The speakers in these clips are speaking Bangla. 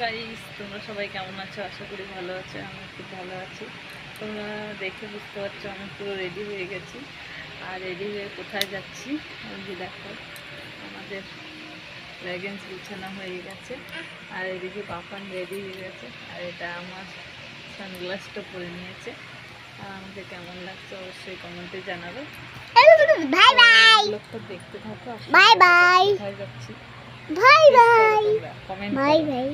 গাইস তোমরা সবাই কেমন আছো? আশা করি ভালো আছো আমি খুব ভালো আছি। তোমরা দেখে বুঝতে পারছ আমি পুরো রেডি হয়ে গেছি। আর রেডি হয়ে কোথায় যাচ্ছি? যে দেখো আমাদের লেগেন্স বিছানা হয়ে গেছে। আর এদিকে পাপান রেডি হয়ে গেছে। আর এটা আমার সানগ্লাসটা পরে নিয়েছে। আর আমাকে কেমন লাগছে অবশ্যই কমেন্টে জানাবে। বাই বাই লোকটা দেখতে থাকো Bye bye. কোথায় যাচ্ছি? Bye bye comment bye bye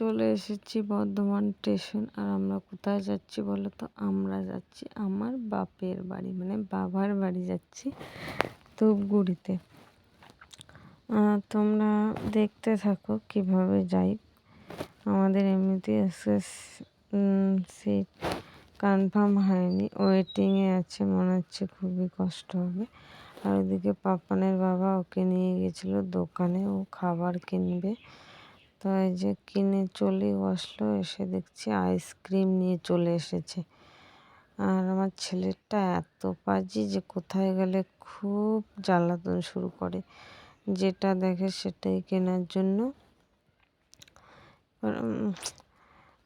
চলে এসেছি বর্ধমান স্টেশন। আর আমরা কোথায় যাচ্ছি বলো তো? আমরা যাচ্ছি আমার বাপের বাড়ি মানে বাবার বাড়ি যাচ্ছি ধূপগুড়িতে। তোমরা দেখতে থাকো কীভাবে যাই। আমাদের এমনিতে এসএস সিট কনফার্ম হয়নি। ওয়েটিংয়ে আছে, মনে হচ্ছে খুবই কষ্ট হবে। আর ওইদিকে পাপানের বাবা ওকে নিয়ে গেছিল দোকানে, ও খাবার কিনবে। তো এই যে কিনে চলেও আসলো এসে দেখছি আইসক্রিম নিয়ে চলে এসেছে। আর আমার ছেলেটা এত পাজি যে কোথায় গেলে খুব জ্বালাতন শুরু করে, যেটা দেখে সেটাই কেনার জন্য।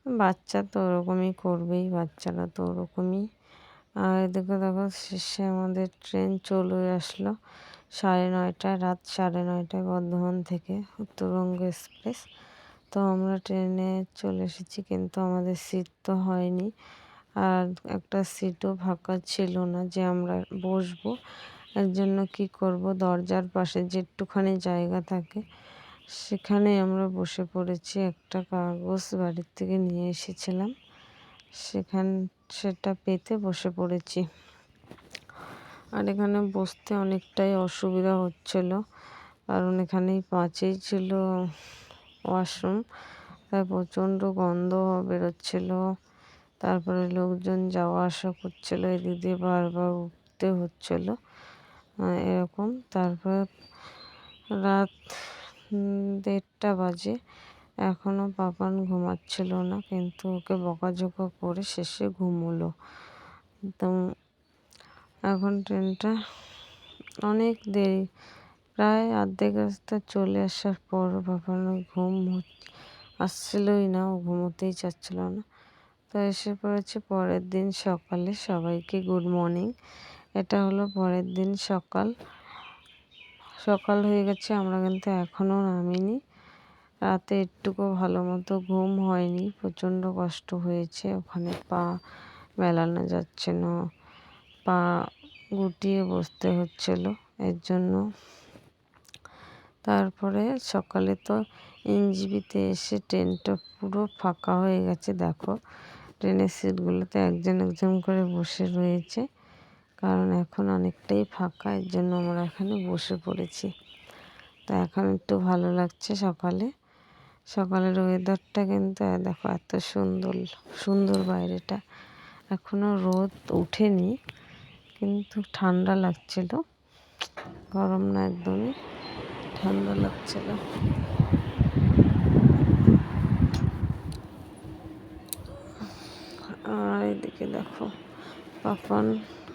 বাচ্চা তো ওরকমই করবেই, বাচ্চারা তো ওরকমই। আর এদিকে দেখো, শেষে আমাদের ট্রেন চলে আসলো সাড়ে নয়টায়, রাত সাড়ে নয়টায় বর্ধমান থেকে, উত্তরবঙ্গ এক্সপ্রেস। তো আমরা ট্রেনে চলে এসেছি, কিন্তু আমাদের সিট তো হয়নি। আর একটা সিটও ফাঁকা ছিল না যে আমরা বসবো। এর জন্য কি করব? দরজার পাশে যেটুখানি জায়গা থাকে সেখানে আমরা বসে পড়েছি। একটা কাগজ বাড়ির থেকে নিয়ে এসেছিলাম, সেখান, সেটা পেতে বসে পড়েছি। আর এখানে বসতে অনেকটাই অসুবিধা হচ্ছিল, কারণ এখানেই পাঁচেই ছিল ওয়াশরুম। তাই প্রচণ্ড গন্ধ বেরোচ্ছিল। তারপরে লোকজন যাওয়া আসা করছিল। এদিক দিয়ে বারবার উঠতে হচ্ছিল। এরকম। তারপর রাত দেড়টা বাজে। এখনও পাপান ঘুমাচ্ছিল না, কিন্তু ওকে বকাঝকা করে শেষে ঘুমোলো। তো এখন ট্রেনটা অনেক দেরি। প্রায় অর্ধেক রাস্তা চলে আসার পর পাপানোর ঘুম আসছিলই না, ও ঘুমোতেই চাচ্ছিল না। তো এসে পড়েছে পরের দিন সকালে সবাইকে গুড মর্নিং এটা হলো পরের দিন সকাল। সকাল হয়ে গেছে, আমরা কিন্তু এখনও নামিনি। রাতে একটুকু ভালো মতো ঘুম হয়নি, প্রচণ্ড কষ্ট হয়েছে। ওখানে পা মেলানো যাচ্ছে না, পা গুটিয়ে বসতে হচ্ছিল। এর জন্য তারপরে সকালে তো এনজিবিতে এসে ট্রেনটা পুরো ফাঁকা হয়ে গেছে, দেখো। ট্রেনের সিটগুলোতে একজন একজন করে বসে রয়েছে, কারণ এখন অনেকটাই ফাঁকা, এর জন্য আমরা এখানে বসে পড়েছি। তো এখন একটু ভালো লাগছে সকালে। সকালের ওয়েদারটা কিন্তু দেখো, এত সুন্দর সুন্দর বাইরেটা। এখনও রোদ ওঠেনি, কিন্তু ঠান্ডা লাগছিল। গরম না একদমই। ঠান্ডা লাগছিল। আর এদিকে দেখো, পাপন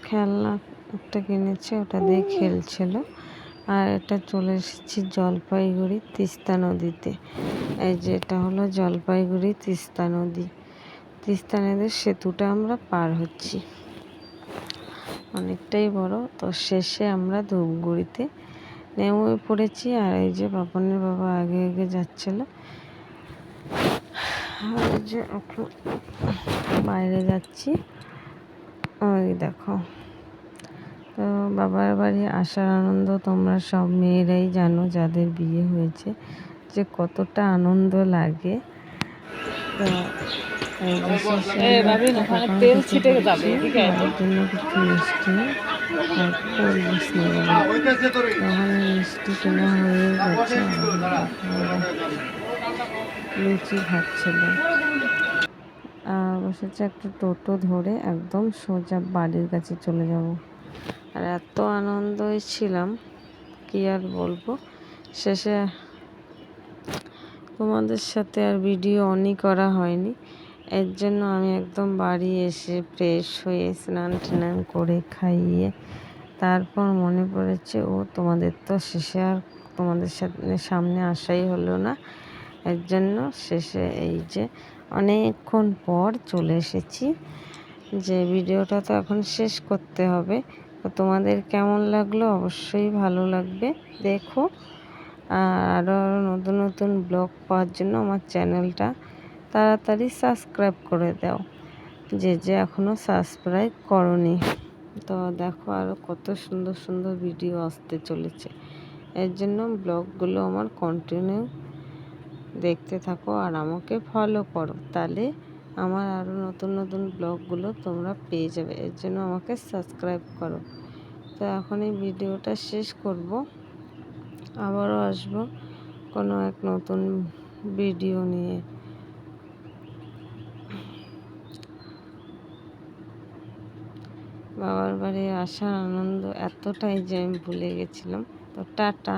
খেলনা একটা কিনেছে, ওটা দিয়ে খেলছিল। আর এটা চলে এসেছি জলপাইগুড়ি তিস্তা নদীতে। এই যে এটা হলো জলপাইগুড়ি তিস্তা নদী। তিস্তা নদীর সেতুটা আমরা পার হচ্ছি। অনেকটাই বড়। তো শেষে আমরা ধূপগুড়িতে নেমে পড়েছি আর এই যে বাপনের বাবা আগে আগে যাচ্ছিল। আর এই যে এখন বাইরে যাচ্ছি। ওই দেখো। তো বাবার বাড়ি আসার আনন্দ তোমরা সব মেয়েরাই জানো যাদের বিয়ে হয়েছে যে কতটা আনন্দ লাগে। তো জন্য কিছু মিষ্টি। মিষ্টি কেনা হয়ে একটা টোটো ধরে একদম সোজা বাড়ির কাছে চলে যাব আর এত আনন্দই ছিলাম কি আর বলব শেষে তোমাদের সাথে আর ভিডিও অনই করা হয়নি এর জন্য আমি একদম বাড়ি এসে ফ্রেশ হয়ে স্নান টান করে খাইয়ে তারপর মনে পড়েছে, ও, তোমাদের তো শেষে আর তোমাদের সাথে সামনে আসাই হলো না। এর জন্য শেষে এই যে অনেকক্ষণ পর চলে এসেছি যে ভিডিওটা তো এখন শেষ করতে হবে। তো তোমাদের কেমন লাগল? অবশ্যই ভালো লাগবে। দেখো আর আরও নতুন নতুন ব্লগ পাওয়ার জন্য আমার চ্যানেলটা তাড়াতাড়ি সাবস্ক্রাইব করে দাও। যে যে এখনও সাবস্ক্রাইব করনি। তো দেখো আরও কত সুন্দর সুন্দর ভিডিও আসতে চলেছে। এর জন্য ব্লগগুলো আমার কন্টিনিউ দেখতে থাকো আর আমাকে ফলো করো। তাহলে আমার আরও নতুন নতুন ব্লগগুলো তোমরা পেয়ে যাবে। এর জন্য আমাকে সাবস্ক্রাইব করো। তো এখন এই ভিডিওটা শেষ করব। আবারও আসব কোনো এক নতুন ভিডিও নিয়ে। বাবার বাড়ি আসার আনন্দ এতটাই যে আমি ভুলে গেছিলাম। তো টাটা।